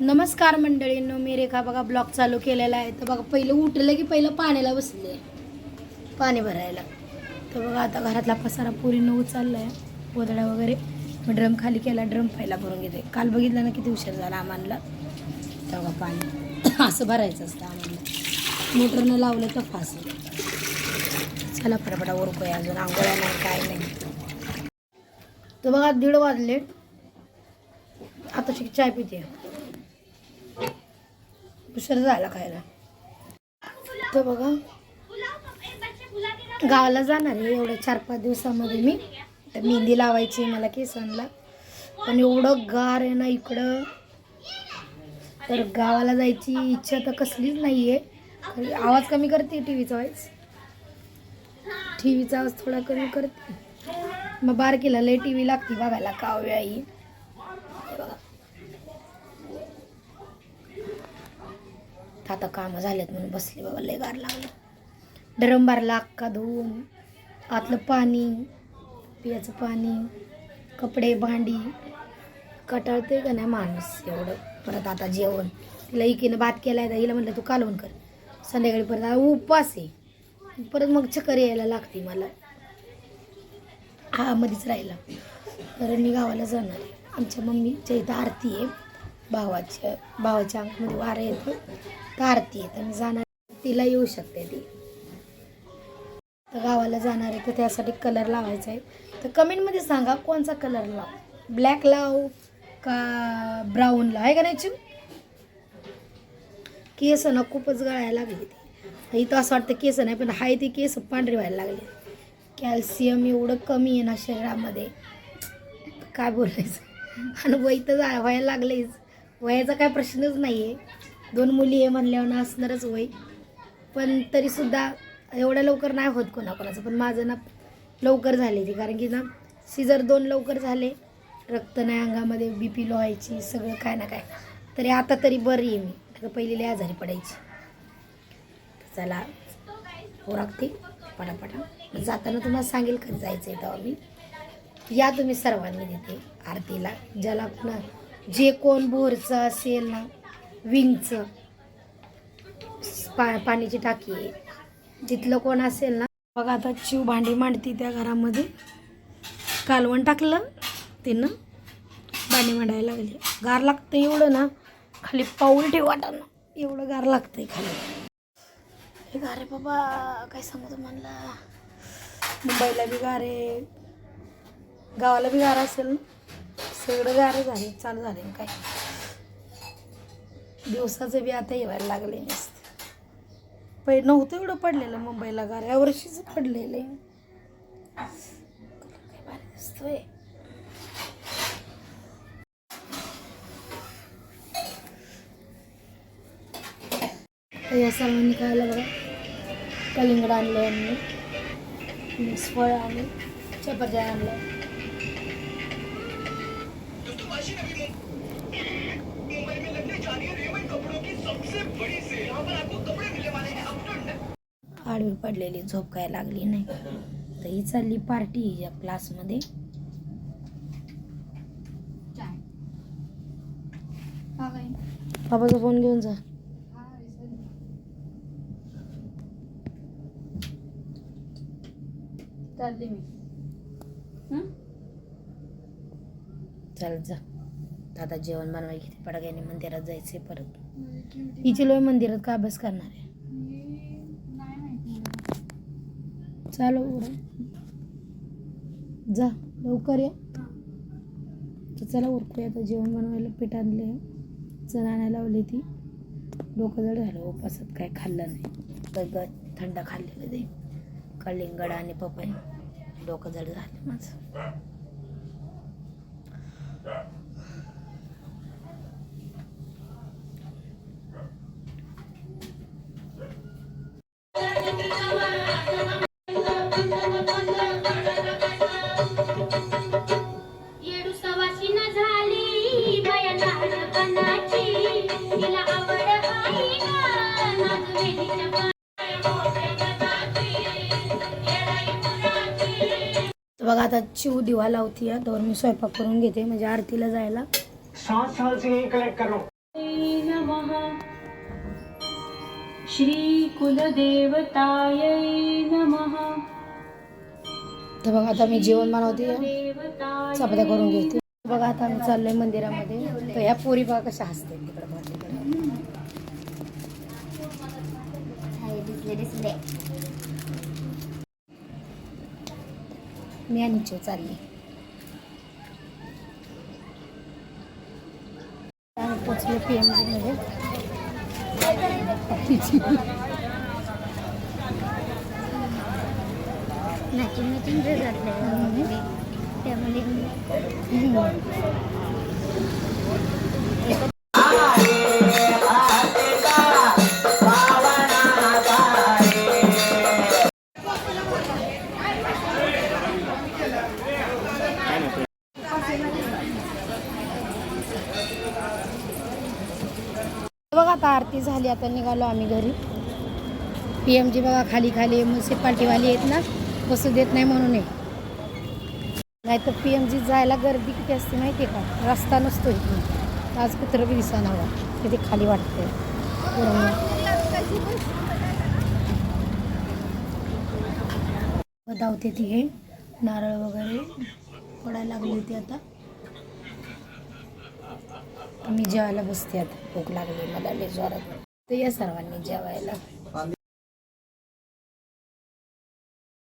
नमस्कार मंडळींनो मी रेखा. बघा ब्लॉग चालू केलेला आहे. तर बघा पहिलं उठलं की पहिलं पाण्याला बसले. पाणी भरायला. तर बघा आता घरातला पसारा पुरीनं उचलला आहे गोदड्या वगैरे. मग ड्रम खाली केला ड्रम पहिला भरून घेते काल बघितलं ना किती उशीर झाला आम्हाला. तर बघा पाणी. असं भरायचं असतं आम्हाला. मोटरनं लावलं तर फास चला फटाफटा उरकूया अजून. आंघोळ्या नाही काय नाही. तर बघा दीड वाजले. आता शिक चाय पिते. उशीर झाला खायला. तर बघा गावाला जाणार आहे एवढ्या चार पाच दिवसामध्ये मी. तर मेहंदी लावायची मला केसांना पण एवढं गार आहे ना इकडं. तर गावाला जायची इच्छा तर कसलीच नाही आहे आवाज कमी करते टी व्हीचा आवाज टी व्हीचा आवाज थोडा कमी करते. मग बारकीला लय टी व्ही लागते बघायला काव्य आई हे बघा आता कामं झालेत म्हणून बसले बाबा लय गार लागलं. ड्रम भरला अक्का धुवून आतलं पाणी पियाचं पाणी कपडे भांडी. कटाळते का नाही माणूस एवढं? परत आता जेवण. तिला इकीनं भात केला तर हिला म्हटलं तू कालवण कर. संध्याकाळी परत आता उपवास आहे. परत मग चक्कर यायला लागते मला. हा मध्येच राहिला. तर मी गावाला जाणार आहे. आमच्या मम्मीच्या इथं आरती आहे. भावाच्या भावाच्या अंगामध्ये वारं येतो. तर आरती आहे तर जाणार तिला येऊ शकते ती. तर गावाला जाणार आहे तर त्यासाठी कलर लावायचा आहे. तर कमेंटमध्ये सांगा कोणचा कलर लाव? ब्लॅक लाव का ब्राऊन लाव? आहे का नाही केस ना खूपच गळायला लागली ती. इथं असं वाटतं केस नाही पण हाय ती केस पांढरी व्हायला लागली. कॅल्शियम एवढं कमी आहे ना शरीरामध्ये. काय बोलायचं? आणि वय तर जा- व्हायला लागलेच. वयाचा काय प्रश्नच नाही आहे दोन मुली आहे म्हणल्यावर ना असणारच वय. पण तरीसुद्धा एवढ्या लवकर नाही होत कोणाकोणाचं. पण माझं ना लवकर झाले ते. कारण की ना सीझर दोन लवकर झाले. रक्त नाही अंगामध्ये बी पी लो व्हायची सगळं काय ना काय. तरी आता तरी बरी आहे मी. आता पहिली आजारी पडायची. चला ओरखते पटापटा. जाताना तुम्हाला सांगेल कधी जायचं आहे तेव्हा मी. या तुम्ही सर्वांनी तिथे आरतीला ज्याला पुन्हा जे कोण भोरचं असेल ना विंगचं पा पाण्याची टाकी जिथलं तिथलं कोण असेल ना. बघा आता शिव भांडी मांडती त्या घरामध्ये. कालवण टाकलं तिनं भांडी मांडायला लागली. गार लागतं एवढं ना खाली पाऊल ठेवा ना एवढं गार लागतंय खाली. हे गार आहे बाबा काय सांगू तुम्हाला. मुंबईला बी गार आहे. गावाला बी गार असेल ना. सगळं गारं झाले चालू झाले काय दिवसाचं बी आता येवायला लागले नसते. पै नव्हतं एवढं पडलेलं मुंबईला गार. या वर्षीच पडलेलं आहे. काय भारी दिसतोय या सर्वांनी खायला बघा? कलिंगड आणलं यांनी. फळ आणि चपात्या आणलं आडवी पडलेली झोप काय लागली नाही. तर ही चालली पार्टी या क्लासमध्ये बाबाचा फोन घेऊन जा. चालली मी. चालत जा. दादा जेवण बनवायला घेते पडग्याने मंदिरात जायचे परत. हिची लोय मंदिरात का अभ्यास करणार आहे? चालू उडा जा लवकर या. तर चला उरकूया आता. जेवण बनवायला पीठ आणले चणा लावली ती. डोकं जड झालं. उपासात काय खाल्लं नाही. तर थंड खाल्लेलं ते. कलिंगड आणि पपई. डोकं जड झालं माझं. बघा आता चिव दिवा लावती आहे. तर मी स्वयंपाक करून घेते म्हणजे आरतीला जायला. सात साल से यही कलेक्ट कर. रहा नमः श्रीकुलदेवतायै नमः. तर बघा आता मी जेवण बनवते. चपात्या करून घेते. बघा आता आम्ही चाललोय मंदिरामध्ये. तर ह्या पोरी बघा कशा हसते तिकडे. मी आणि चिव चालली. आम्ही पोचलो पी एममध्ये. मॅचिंग मॅचिंग बघा आता आरती झाली आता निघालो आम्ही घरी. पी एम जी बघा खाली खाली म्युन्सिपाल्टीवाली आहेत ना बसू देत नाही म्हणून आहे. नाही तर पी एम जी जायला गर्दी किती असते माहिती आहे का? रस्ता नसतो इथून. आज कुत्र बी दिसा नवा. किती खाली वाटते धावते ती हे. नारळ वगैरे पडायला लागली होती आता. मी जेवायला बसते आता. भूक लागली मला लय जोरात. तर या सर्वांनी जेवायला.